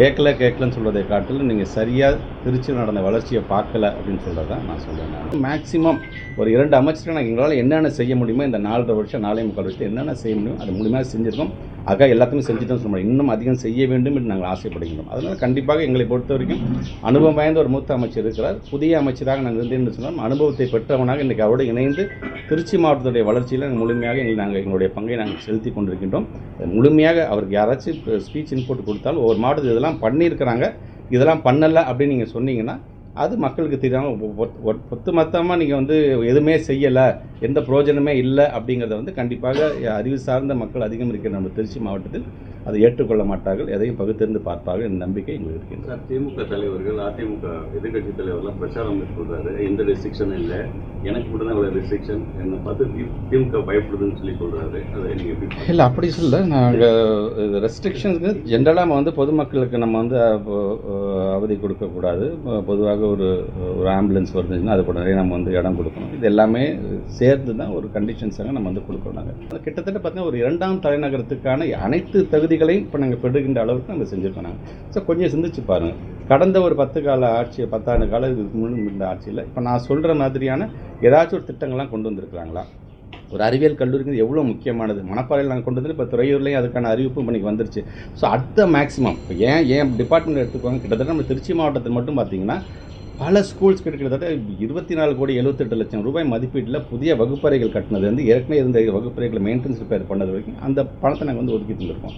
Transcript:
கேட்கல கேட்கலன்னு சொல்கிறதை காட்டிலும் நீங்கள் சரியாக திருச்சியில் நடந்த வளர்ச்சியை பார்க்கல அப்படின்னு சொல்கிறது தான் நான் சொல்கிறேன் நான் மேக்ஸிமம் ஒரு இரண்டு அமைச்சர்கள் நாங்கள் எங்களால் என்னென்ன செய்ய முடியுமோ இந்த நாலரை வருஷம் நாலே முக்கால் வருஷத்தில் என்னென்ன செய்ய முடியும் அது முழுமையாக செஞ்சுருக்கோம். ஆக எல்லாத்தையும் செஞ்சுட்டோம் சொல்ல முடியும். இன்னும் அதிகம் செய்ய வேண்டும் என்று நாங்கள் ஆசைப்படுகிறோம் அதனால் கண்டிப்பாக எங்களை பொறுத்த வரைக்கும் அனுபவம் வாய்ந்த ஒரு மூத்த அமைச்சர் இருக்கிறார். புதிய அமைச்சராக நாங்கள் இருந்தேன்னு சொன்னால் அனுபவத்தை பெற்றவனாக இன்றைக்கி அவரோடு இணைந்து திருச்சி மாவட்டத்துடைய வளர்ச்சியில் முழுமையாக எங்கள் நாங்கள் எங்களுடைய பங்கை நாங்கள் செலுத்தி கொண்டிருக்கின்றோம். முழுமையாக அவருக்கு யாராச்சும் ஸ்பீச் இன்புட் கொடுத்தாலும் ஒவ்வொரு மாவட்டத்தில் இதெல்லாம் பண்ணியிருக்கிறாங்க. இதெல்லாம் பண்ணலை அப்படின்னு நீங்கள் சொன்னீங்கன்னா அது மக்களுக்கு தெரியாமல் ஒத்து மொத்தமாக நீங்கள் வந்து எதுவுமே செய்யலை எந்த பிரயோஜனமே இல்லை அப்படிங்கிறத வந்து கண்டிப்பாக அறிவு சார்ந்த மக்கள் அதிகம் இருக்கிற நம்ம திருச்சி மாவட்டத்தில் அதை ஏற்றுக்கொள்ள மாட்டார்கள். எதையும் பகுத்திருந்து பார்ப்பார்கள் என்ற நம்பிக்கை எங்களுக்கு இருக்கின்றது. சார் திமுக தலைவர்கள் அதிமுக எதிர்க்கட்சி தலைவர்லாம் பிரச்சாரம் மேற்கொள்றாரு. எந்த ரெஸ்ட்ரிக்ஷனும் இல்லை. எனக்கு மட்டும் தான் இவ்வளோ ரெஸ்ட்ரிக்ஷன் என்னை பார்த்து திமுக பயப்படுதுன்னு சொல்லி சொல்றாரு. அதை நீங்கள்? இல்லை அப்படி சொல்ல நாங்கள் ரெஸ்ட்ரிக்ஷன்ஸுக்கு ஜென்ரலாக வந்து பொதுமக்களுக்கு நம்ம வந்து அவதி கொடுக்கக்கூடாது. பொதுவாக ஒரு ஒரு ஆம்புலன்ஸ் வருதுன்னா அது கூட நிறைய நம்ம வந்து இடம் கொடுக்கணும். இது எல்லாமே சேர்ந்து தான் ஒரு கண்டிஷன்ஸாக நம்ம வந்து கொடுக்குறோம் நாங்கள் கிட்டத்தட்ட பார்த்தீங்கன்னா ஒரு இரண்டாம் தலைநகரத்துக்கான அனைத்து தகுதிகளையும் இப்போ நாங்கள் பெறுகின்ற அளவுக்கு நம்ம செஞ்சுருக்கோம் நாங்கள் ஸோ கொஞ்சம் சிந்திச்சு பாருங்கள் கடந்த ஒரு பத்து கால ஆட்சி பத்தாண்டு கால இதுக்கு முன் இருந்த ஆட்சியில் இப்போ நான் சொல்கிற மாதிரியான ஏதாச்சும் ஒரு திட்டங்கள்லாம் கொண்டு வந்திருக்கிறாங்களா? ஒரு அறிவியல் கல்லூரிங்கிறது எவ்வளோ முக்கியமானது? மணப்பாறையில் நாங்கள் கொண்டு வந்து இப்போ துறையூர்லேயும் அதுக்கான அறிவிப்பு இன்னைக்கு வந்துருச்சு. ஸோ அடுத்த மேக்ஸிமம் இப்போ ஏன் ஏன் டிபார்ட்மெண்ட் எடுத்துக்கோங்க? கிட்டத்தட்ட நம்ம திருச்சி மாவட்டத்தில் மட்டும் பார்த்தீங்கன்னா பல ஸ்கூல்ஸ் கிட்டத்தட்ட இருபத்தி நாலு கோடி எழுபத்தெட்டு லட்சம் ரூபாய் மதிப்பீட்டில் புதிய வகுப்பறைகள் கட்டினது வந்து ஏற்கனவே இருந்த வகுப்பறைகளை மெயின்டெனன்ஸ் ரிப்பேர் பண்ணது வரைக்கும் அந்த பணத்தை நாங்கள் வந்து ஒதுக்கி தந்திருக்கோம்